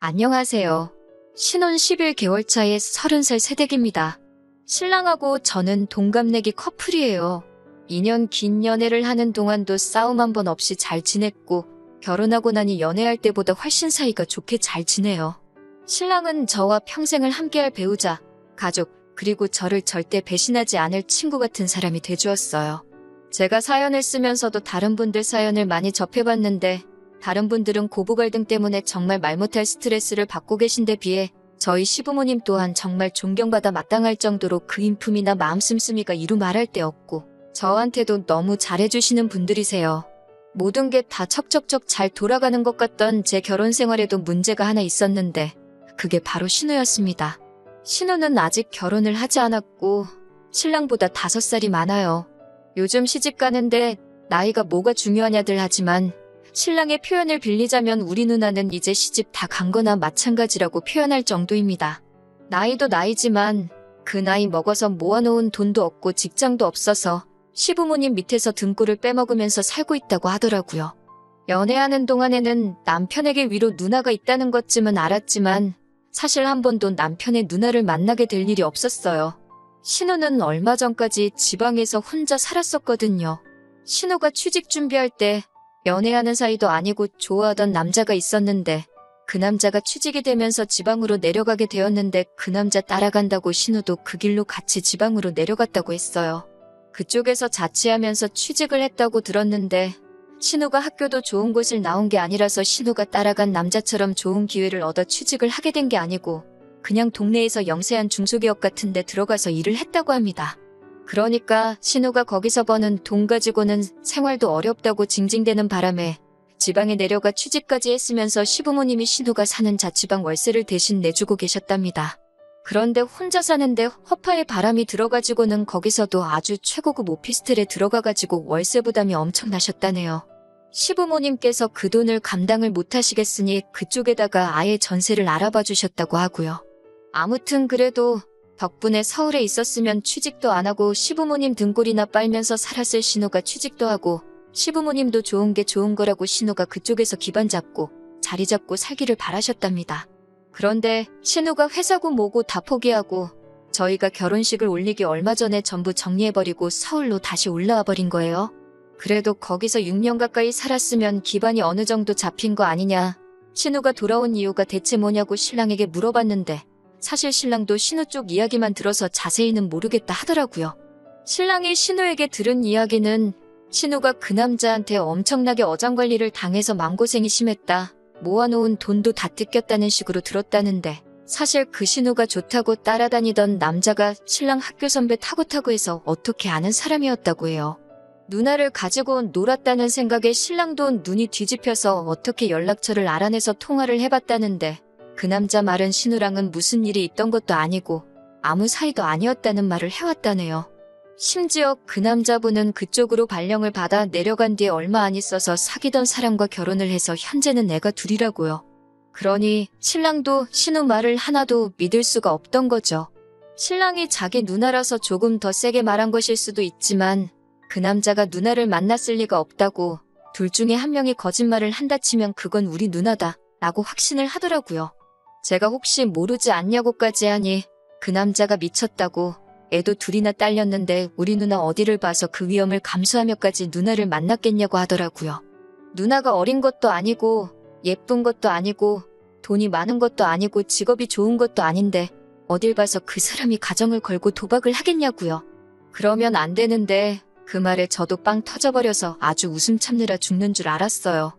안녕하세요. 신혼 11개월 차의 30살 새댁입니다. 신랑하고 저는 동갑내기 커플이에요. 2년 긴 연애를 하는 동안도 싸움 한 번 없이 잘 지냈고 결혼하고 나니 연애할 때보다 훨씬 사이가 좋게 잘 지내요. 신랑은 저와 평생을 함께할 배우자, 가족, 그리고 저를 절대 배신하지 않을 친구 같은 사람이 돼주었어요. 제가 사연을 쓰면서도 다른 분들 사연을 많이 접해봤는데 다른 분들은 고부 갈등 때문에 정말 말 못할 스트레스를 받고 계신데 비해 저희 시부모님 또한 정말 존경받아 마땅할 정도로 그 인품이나 마음 씀씀이가 이루 말할 데 없고 저한테도 너무 잘해주시는 분들이세요. 모든 게 다 척척척 잘 돌아가는 것 같던 제 결혼 생활에도 문제가 하나 있었는데 그게 바로 신우였습니다. 신우는 아직 결혼을 하지 않았고 신랑보다 다섯 살이 많아요. 요즘 시집 가는데 나이가 뭐가 중요하냐들 하지만 신랑의 표현을 빌리자면 우리 누나는 이제 시집 다 간 거나 마찬가지라고 표현할 정도입니다. 나이도 나이지만 그 나이 먹어서 모아놓은 돈도 없고 직장도 없어서 시부모님 밑에서 등골을 빼먹으면서 살고 있다고 하더라고요. 연애하는 동안에는 남편에게 위로 누나가 있다는 것쯤은 알았지만 사실 한 번도 남편의 누나를 만나게 될 일이 없었어요. 신우는 얼마 전까지 지방에서 혼자 살았었거든요. 신우가 취직 준비할 때 연애하는 사이도 아니고 좋아하던 남자가 있었는데 그 남자가 취직이 되면서 지방으로 내려가게 되었는데 그 남자 따라간다고 신우도 그 길로 같이 지방으로 내려갔다고 했어요. 그쪽에서 자취하면서 취직을 했다고 들었는데 신우가 학교도 좋은 곳을 나온 게 아니라서 신우가 따라간 남자처럼 좋은 기회를 얻어 취직을 하게 된 게 아니고 그냥 동네에서 영세한 중소기업 같은 데 들어가서 일을 했다고 합니다. 그러니까 신우가 거기서 버는 돈 가지고는 생활도 어렵다고 징징대는 바람에 지방에 내려가 취직까지 했으면서 시부모님이 신우가 사는 자취방 월세를 대신 내주고 계셨답니다. 그런데 혼자 사는데 허파에 바람이 들어가지고는 거기서도 아주 최고급 오피스텔에 들어가가지고 월세 부담이 엄청나셨다네요. 시부모님께서 그 돈을 감당을 못하시겠으니 그쪽에다가 아예 전세를 알아봐 주셨다고 하고요. 아무튼 그래도 덕분에 서울에 있었으면 취직도 안 하고 시부모님 등골이나 빨면서 살았을 신우가 취직도 하고 시부모님도 좋은 게 좋은 거라고 신우가 그쪽에서 기반 잡고 자리 잡고 살기를 바라셨답니다. 그런데 신우가 회사고 뭐고 다 포기하고 저희가 결혼식을 올리기 얼마 전에 전부 정리해버리고 서울로 다시 올라와 버린 거예요. 그래도 거기서 6년 가까이 살았으면 기반이 어느 정도 잡힌 거 아니냐. 신우가 돌아온 이유가 대체 뭐냐고 신랑에게 물어봤는데 사실 신랑도 신우 쪽 이야기만 들어서 자세히는 모르겠다 하더라고요. 신랑이 신우에게 들은 이야기는 신우가 그 남자한테 엄청나게 어장관리를 당해서 마음고생이 심했다. 모아놓은 돈도 다 뜯겼다는 식으로 들었다는데 사실 그 신우가 좋다고 따라다니던 남자가 신랑 학교 선배 타고 타고 해서 어떻게 아는 사람이었다고 해요. 누나를 가지고 놀았다는 생각에 신랑도 눈이 뒤집혀서 어떻게 연락처를 알아내서 통화를 해봤다는데 그 남자 말은 신우랑은 무슨 일이 있던 것도 아니고 아무 사이도 아니었다는 말을 해왔다네요. 심지어 그 남자분은 그쪽으로 발령을 받아 내려간 뒤에 얼마 안 있어서 사귀던 사람과 결혼을 해서 현재는 애가 둘이라고요. 그러니 신랑도 신우 말을 하나도 믿을 수가 없던 거죠. 신랑이 자기 누나라서 조금 더 세게 말한 것일 수도 있지만 그 남자가 누나를 만났을 리가 없다고 둘 중에 한 명이 거짓말을 한다 치면 그건 우리 누나다 라고 확신을 하더라고요. 제가 혹시 모르지 않냐고까지 하니 그 남자가 미쳤다고 애도 둘이나 딸렸는데 우리 누나 어디를 봐서 그 위험을 감수하며까지 누나를 만났겠냐고 하더라고요. 누나가 어린 것도 아니고 예쁜 것도 아니고 돈이 많은 것도 아니고 직업이 좋은 것도 아닌데 어딜 봐서 그 사람이 가정을 걸고 도박을 하겠냐고요. 그러면 안 되는데 그 말에 저도 빵 터져버려서 아주 웃음 참느라 죽는 줄 알았어요.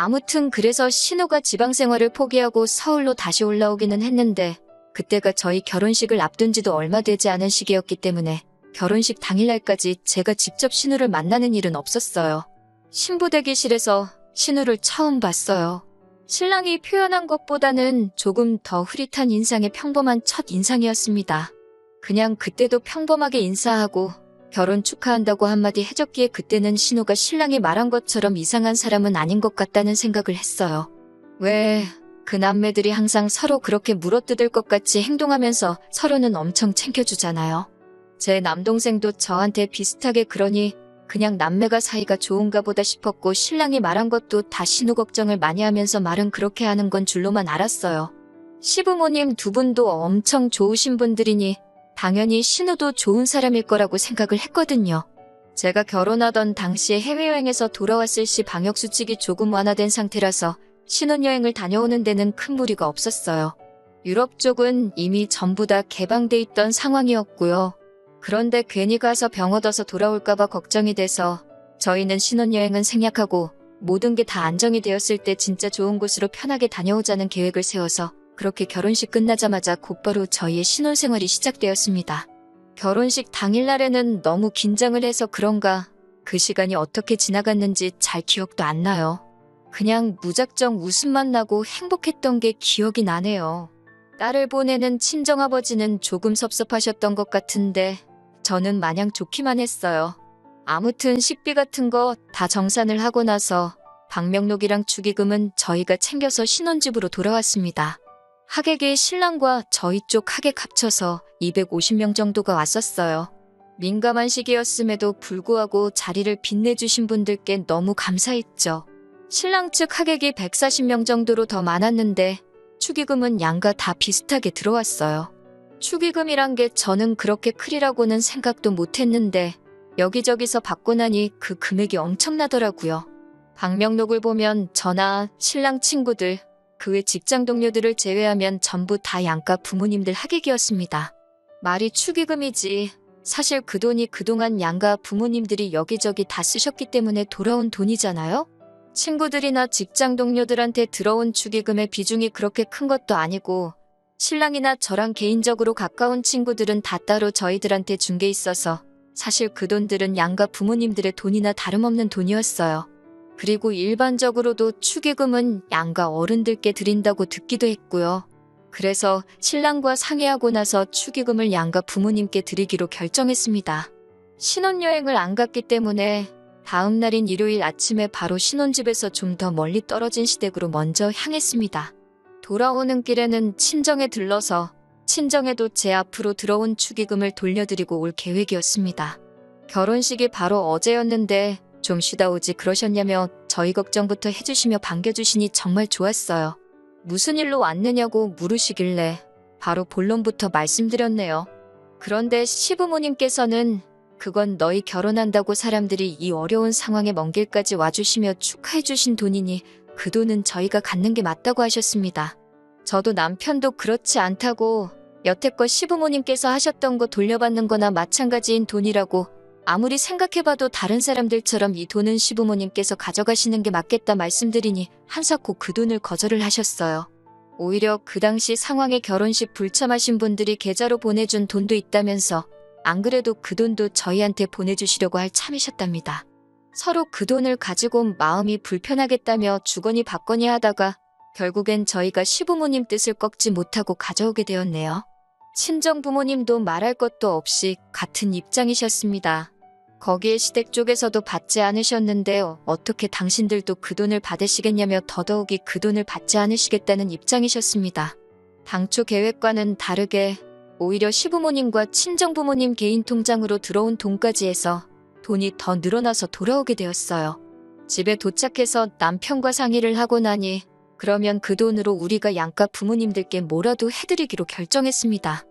아무튼 그래서 신우가 지방 생활을 포기하고 서울로 다시 올라오기는 했는데 그때가 저희 결혼식을 앞둔 지도 얼마 되지 않은 시기였기 때문에 결혼식 당일날까지 제가 직접 신우를 만나는 일은 없었어요. 신부 대기실에서 신우를 처음 봤어요. 신랑이 표현한 것보다는 조금 더 흐릿한 인상의 평범한 첫 인상이었습니다. 그냥 그때도 평범하게 인사하고 결혼 축하한다고 한마디 해줬기에 그때는 신우가 신랑이 말한 것처럼 이상한 사람은 아닌 것 같다는 생각을 했어요. 왜, 그 남매들이 항상 서로 그렇게 물어뜯을 것 같이 행동하면서 서로는 엄청 챙겨주잖아요. 제 남동생도 저한테 비슷하게 그러니 그냥 남매가 사이가 좋은가 보다 싶었고 신랑이 말한 것도 다 신우 걱정을 많이 하면서 말은 그렇게 하는 건 줄로만 알았어요. 시부모님 두 분도 엄청 좋으신 분들이니 당연히 신우도 좋은 사람일 거라고 생각을 했거든요. 제가 결혼하던 당시에 해외여행에서 돌아왔을 시 방역수칙이 조금 완화된 상태라서 신혼여행을 다녀오는 데는 큰 무리가 없었어요. 유럽 쪽은 이미 전부 다 개방돼 있던 상황이었고요. 그런데 괜히 가서 병 얻어서 돌아올까봐 걱정이 돼서 저희는 신혼여행은 생략하고 모든 게 다 안정이 되었을 때 진짜 좋은 곳으로 편하게 다녀오자는 계획을 세워서 그렇게 결혼식 끝나자마자 곧바로 저희의 신혼생활이 시작되었습니다. 결혼식 당일날에는 너무 긴장을 해서 그런가 그 시간이 어떻게 지나갔는지 잘 기억도 안 나요. 그냥 무작정 웃음만 나고 행복했던 게 기억이 나네요. 딸을 보내는 친정아버지는 조금 섭섭하셨던 것 같은데 저는 마냥 좋기만 했어요. 아무튼 식비 같은 거 다 정산을 하고 나서 방명록이랑 축의금은 저희가 챙겨서 신혼집으로 돌아왔습니다. 하객의 신랑과 저희 쪽 하객 합쳐서 250명 정도가 왔었어요. 민감한 시기였음에도 불구하고 자리를 빛내주신 분들께 너무 감사했죠. 신랑 측 하객이 140명 정도로 더 많았는데 축의금은 양가 다 비슷하게 들어왔어요. 축의금이란 게 저는 그렇게 크리라고는 생각도 못했는데 여기저기서 받고 나니 그 금액이 엄청나더라고요. 방명록을 보면 저나 신랑 친구들, 그 외 직장 동료들을 제외하면 전부 다 양가 부모님들 하객이었습니다. 말이 축의금이지. 사실 그 돈이 그동안 양가 부모님들이 여기저기 다 쓰셨기 때문에 돌아온 돈이잖아요? 친구들이나 직장 동료들한테 들어온 축의금의 비중이 그렇게 큰 것도 아니고 신랑이나 저랑 개인적으로 가까운 친구들은 다 따로 저희들한테 준 게 있어서 사실 그 돈들은 양가 부모님들의 돈이나 다름없는 돈이었어요. 그리고 일반적으로도 축의금은 양가 어른들께 드린다고 듣기도 했고요. 그래서 신랑과 상의하고 나서 축의금을 양가 부모님께 드리기로 결정했습니다. 신혼여행을 안 갔기 때문에 다음 날인 일요일 아침에 바로 신혼집에서 좀 더 멀리 떨어진 시댁으로 먼저 향했습니다. 돌아오는 길에는 친정에 들러서 친정에도 제 앞으로 들어온 축의금을 돌려드리고 올 계획이었습니다. 결혼식이 바로 어제였는데 좀 쉬다 오지 그러셨냐며 저희 걱정부터 해주시며 반겨주시니 정말 좋았어요. 무슨 일로 왔느냐고 물으시길래 바로 본론부터 말씀드렸네요. 그런데 시부모님께서는 그건 너희 결혼한다고 사람들이 이 어려운 상황에 먼 길까지 와주시며 축하해주신 돈이니 그 돈은 저희가 갖는 게 맞다고 하셨습니다. 저도 남편도 그렇지 않다고 여태껏 시부모님께서 하셨던 거 돌려받는 거나 마찬가지인 돈이라고 아무리 생각해봐도 다른 사람들처럼 이 돈은 시부모님께서 가져가시는 게 맞겠다 말씀드리니 한사코 그 돈을 거절을 하셨어요. 오히려 그 당시 상황에 결혼식 불참하신 분들이 계좌로 보내준 돈도 있다면서 안 그래도 그 돈도 저희한테 보내주시려고 할 참이셨답니다. 서로 그 돈을 가지고 마음이 불편하겠다며 주거니 받거니 하다가 결국엔 저희가 시부모님 뜻을 꺾지 못하고 가져오게 되었네요. 친정 부모님도 말할 것도 없이 같은 입장이셨습니다. 거기에 시댁 쪽에서도 받지 않으셨는데 어떻게 당신들도 그 돈을 받으시겠냐며 더더욱이 그 돈을 받지 않으시겠다는 입장이셨습니다. 당초 계획과는 다르게 오히려 시부모님과 친정부모님 개인 통장으로 들어온 돈까지 해서 돈이 더 늘어나서 돌아오게 되었어요. 집에 도착해서 남편과 상의를 하고 나니 그러면 그 돈으로 우리가 양가 부모님들께 뭐라도 해드리기로 결정했습니다.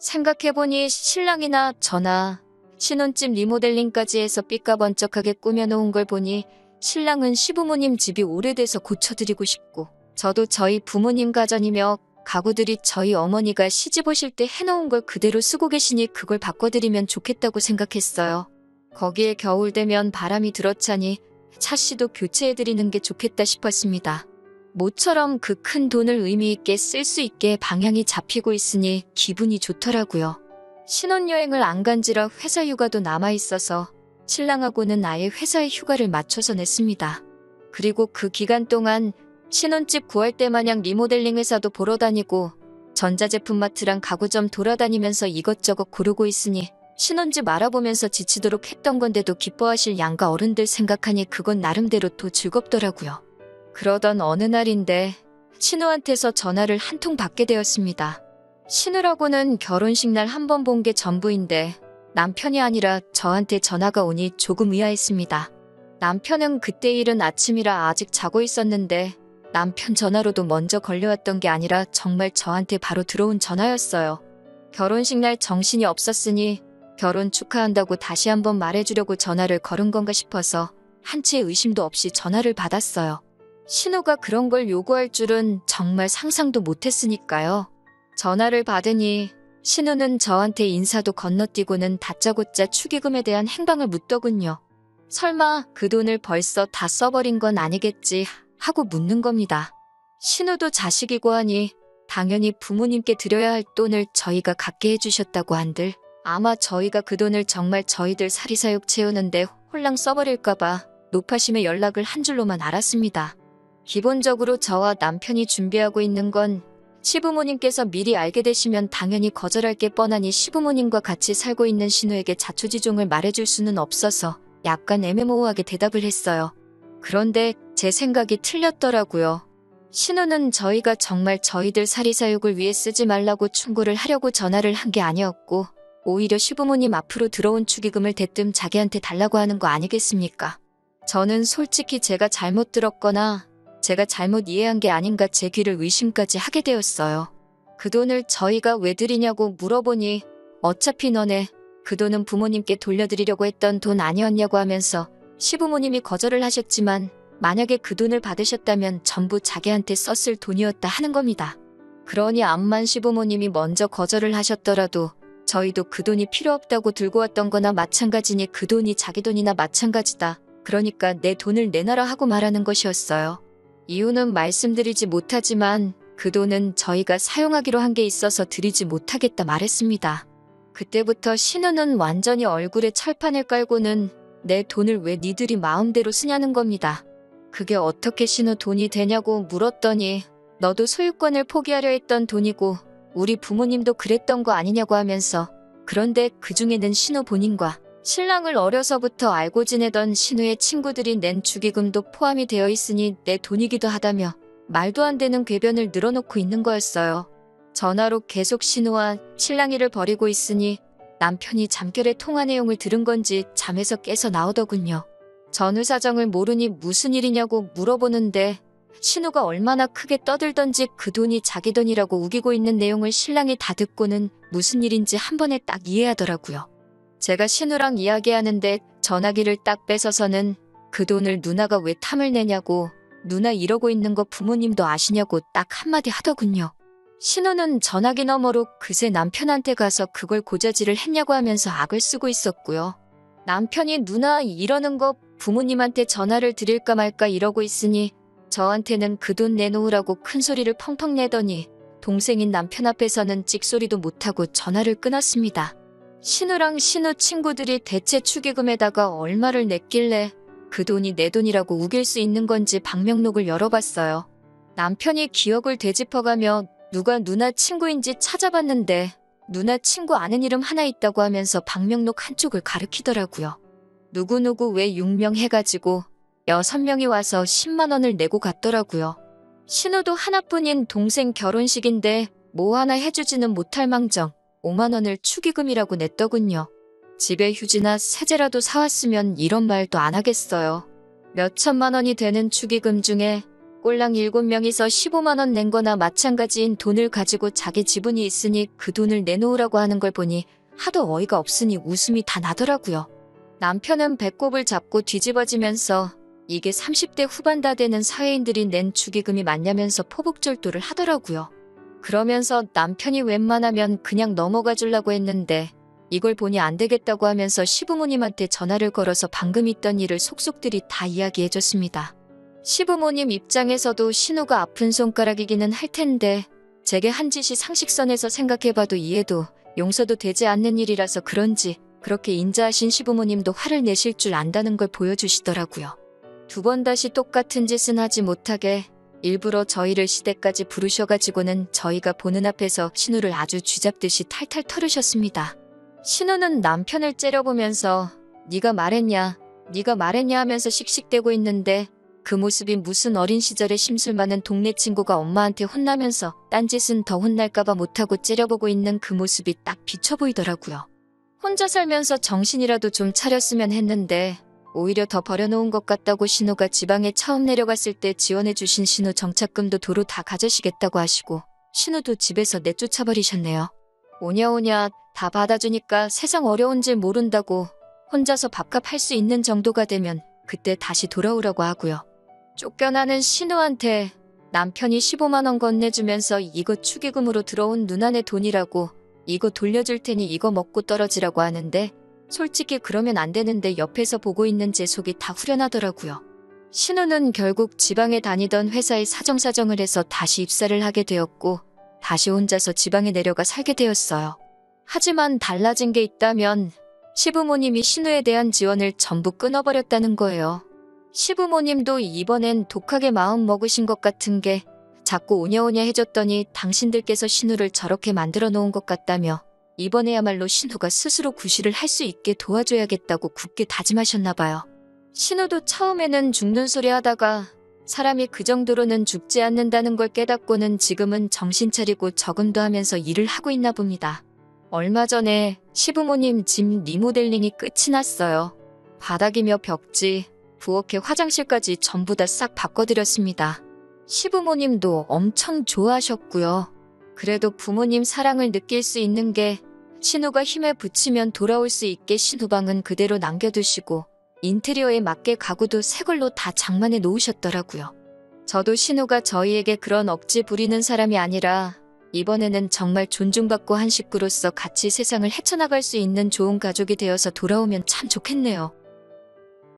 생각해보니 신랑이나 저나 신혼집 리모델링까지 해서 삐까번쩍하게 꾸며놓은 걸 보니 신랑은 시부모님 집이 오래돼서 고쳐드리고 싶고 저도 저희 부모님 가전이며 가구들이 저희 어머니가 시집 오실 때 해놓은 걸 그대로 쓰고 계시니 그걸 바꿔드리면 좋겠다고 생각했어요. 거기에 겨울 되면 바람이 들어차니 차씨도 교체해드리는 게 좋겠다 싶었습니다. 모처럼 그 큰 돈을 의미 있게 쓸 수 있게 방향이 잡히고 있으니 기분이 좋더라고요. 신혼여행을 안 간지라 회사 휴가도 남아있어서 신랑하고는 아예 회사의 휴가를 맞춰서 냈습니다. 그리고 그 기간 동안 신혼집 구할 때 마냥 리모델링 회사도 보러 다니고 전자제품 마트랑 가구점 돌아다니면서 이것저것 고르고 있으니 신혼집 알아보면서 지치도록 했던 건데도 기뻐하실 양가 어른들 생각하니 그건 나름대로 또 즐겁더라고요. 그러던 어느 날인데 신우한테서 전화를 한 통 받게 되었습니다. 신우라고는 결혼식 날 한 번 본 게 전부인데 남편이 아니라 저한테 전화가 오니 조금 의아했습니다. 남편은 그때 일은 아침이라 아직 자고 있었는데 남편 전화로도 먼저 걸려왔던 게 아니라 정말 저한테 바로 들어온 전화였어요. 결혼식 날 정신이 없었으니 결혼 축하한다고 다시 한번 말해주려고 전화를 걸은 건가 싶어서 한치의 의심도 없이 전화를 받았어요. 신우가 그런 걸 요구할 줄은 정말 상상도 못했으니까요. 전화를 받으니 신우는 저한테 인사도 건너뛰고는 다짜고짜 축의금에 대한 행방을 묻더군요. 설마 그 돈을 벌써 다 써버린 건 아니겠지 하고 묻는 겁니다. 신우도 자식이고 하니 당연히 부모님께 드려야 할 돈을 저희가 갖게 해주셨다고 한들 아마 저희가 그 돈을 정말 저희들 사리사욕 채우는데 홀랑 써버릴까봐 노파심에 연락을 한 줄로만 알았습니다. 기본적으로 저와 남편이 준비하고 있는 건 시부모님께서 미리 알게 되시면 당연히 거절할 게 뻔하니 시부모님과 같이 살고 있는 신우에게 자초지종을 말해줄 수는 없어서 약간 애매모호하게 대답을 했어요. 그런데 제 생각이 틀렸더라고요. 신우는 저희가 정말 저희들 사리사욕을 위해 쓰지 말라고 충고를 하려고 전화를 한 게 아니었고 오히려 시부모님 앞으로 들어온 축의금을 대뜸 자기한테 달라고 하는 거 아니겠습니까? 저는 솔직히 제가 잘못 들었거나 제가 잘못 이해한 게 아닌가 제 귀를 의심까지 하게 되었어요. 그 돈을 저희가 왜 드리냐고 물어보니 어차피 너네 그 돈은 부모님께 돌려드리려고 했던 돈 아니었냐고 하면서 시부모님이 거절을 하셨지만 만약에 그 돈을 받으셨다면 전부 자기한테 썼을 돈이었다 하는 겁니다. 그러니 암만 시부모님이 먼저 거절을 하셨더라도 저희도 그 돈이 필요 없다고 들고 왔던 거나 마찬가지니 그 돈이 자기 돈이나 마찬가지다. 그러니까 내 돈을 내놔라 하고 말하는 것이었어요. 이유는 말씀드리지 못하지만 그 돈은 저희가 사용하기로 한 게 있어서 드리지 못하겠다 말했습니다. 그때부터 신우는 완전히 얼굴에 철판을 깔고는 내 돈을 왜 니들이 마음대로 쓰냐는 겁니다. 그게 어떻게 신우 돈이 되냐고 물었더니 너도 소유권을 포기하려 했던 돈이고 우리 부모님도 그랬던 거 아니냐고 하면서 그런데 그 중에는 신우 본인과 신랑을 어려서부터 알고 지내던 신우의 친구들이 낸 축의금도 포함이 되어 있으니 내 돈이기도 하다며 말도 안 되는 궤변을 늘어놓고 있는 거였어요. 전화로 계속 신우와 신랑이를 벌이고 있으니 남편이 잠결에 통화 내용을 들은 건지 잠에서 깨서 나오더군요. 전후 사정을 모르니 무슨 일이냐고 물어보는데 신우가 얼마나 크게 떠들던지 그 돈이 자기 돈이라고 우기고 있는 내용을 신랑이 다 듣고는 무슨 일인지 한 번에 딱 이해하더라고요. 제가 신우랑 이야기하는데 전화기를 딱 뺏어서는 그 돈을 누나가 왜 탐을 내냐고 누나 이러고 있는 거 부모님도 아시냐고 딱 한마디 하더군요. 신우는 전화기 너머로 그새 남편한테 가서 그걸 고자질을 했냐고 하면서 악을 쓰고 있었고요. 남편이 누나 이러는 거 부모님한테 전화를 드릴까 말까 이러고 있으니 저한테는 그 돈 내놓으라고 큰 소리를 펑펑 내더니 동생인 남편 앞에서는 찍소리도 못하고 전화를 끊었습니다. 신우랑 신우 친구들이 대체 축의금에다가 얼마를 냈길래 그 돈이 내 돈이라고 우길 수 있는 건지 방명록을 열어봤어요. 남편이 기억을 되짚어가며 누가 누나 친구인지 찾아봤는데 누나 친구 아는 이름 하나 있다고 하면서 방명록 한쪽을 가리키더라고요. 누구누구 왜 육명 해가지고 여섯 명이 와서 10만 원을 내고 갔더라고요. 신우도 하나뿐인 동생 결혼식인데 뭐 하나 해주지는 못할 망정 5만 원을 축의금이라고 냈더군요. 집에 휴지나 세제라도 사왔으면 이런 말도 안 하겠어요. 몇 천만 원이 되는 축의금 중에 꼴랑 7명이서 15만 원 낸 거나 마찬가지인 돈을 가지고 자기 지분이 있으니 그 돈을 내놓으라고 하는 걸 보니 하도 어이가 없으니 웃음이 다 나더라고요. 남편은 배꼽을 잡고 뒤집어지면서 이게 30대 후반 다 되는 사회인들이 낸 축의금이 맞냐면서 포복절도를 하더라고요. 그러면서 남편이 웬만하면 그냥 넘어가 주려고 했는데 이걸 보니 안 되겠다고 하면서 시부모님한테 전화를 걸어서 방금 있던 일을 속속들이 다 이야기해줬습니다. 시부모님 입장에서도 신우가 아픈 손가락이기는 할 텐데 제게 한 짓이 상식선에서 생각해봐도 이해도 용서도 되지 않는 일이라서 그런지 그렇게 인자하신 시부모님도 화를 내실 줄 안다는 걸 보여주시더라고요. 두 번 다시 똑같은 짓은 하지 못하게 일부러 저희를 시댁까지 부르셔가지고는 저희가 보는 앞에서 신우를 아주 쥐잡듯이 탈탈 털으셨습니다. 신우는 남편을 째려보면서 네가 말했냐, 네가 말했냐 하면서 씩씩대고 있는데 그 모습이 무슨 어린 시절에 심술 많은 동네 친구가 엄마한테 혼나면서 딴짓은 더 혼날까봐 못하고 째려보고 있는 그 모습이 딱 비쳐 보이더라고요. 혼자 살면서 정신이라도 좀 차렸으면 했는데 오히려 더 버려놓은 것 같다고 신우가 지방에 처음 내려갔을 때 지원해주신 신우 정착금도 도로 다 가져시겠다고 하시고 신우도 집에서 내쫓아버리셨네요. 오냐오냐 다 받아주니까 세상 어려운 줄 모른다고 혼자서 밥값 할 수 있는 정도가 되면 그때 다시 돌아오라고 하고요. 쫓겨나는 신우한테 남편이 15만 원 건네주면서 이거 축의금으로 들어온 누나네 돈이라고 이거 돌려줄 테니 이거 먹고 떨어지라고 하는데 솔직히 그러면 안 되는데 옆에서 보고 있는 제 속이 다 후련하더라고요. 신우는 결국 지방에 다니던 회사에 사정사정을 해서 다시 입사를 하게 되었고 다시 혼자서 지방에 내려가 살게 되었어요. 하지만 달라진 게 있다면 시부모님이 신우에 대한 지원을 전부 끊어버렸다는 거예요. 시부모님도 이번엔 독하게 마음 먹으신 것 같은 게 자꾸 오냐오냐 해줬더니 당신들께서 신우를 저렇게 만들어 놓은 것 같다며 이번에야말로 신우가 스스로 구실을 할 수 있게 도와줘야겠다고 굳게 다짐하셨나 봐요. 신우도 처음에는 죽는 소리 하다가 사람이 그 정도로는 죽지 않는다는 걸 깨닫고는 지금은 정신 차리고 적응도 하면서 일을 하고 있나 봅니다. 얼마 전에 시부모님 집 리모델링이 끝이 났어요. 바닥이며 벽지, 부엌에 화장실까지 전부 다 싹 바꿔드렸습니다. 시부모님도 엄청 좋아하셨고요. 그래도 부모님 사랑을 느낄 수 있는 게 신우가 힘에 붙이면 돌아올 수 있게 신우방은 그대로 남겨두시고 인테리어에 맞게 가구도 새 걸로 다 장만해 놓으셨더라고요. 저도 신우가 저희에게 그런 억지 부리는 사람이 아니라 이번에는 정말 존중받고 한 식구로서 같이 세상을 헤쳐나갈 수 있는 좋은 가족이 되어서 돌아오면 참 좋겠네요.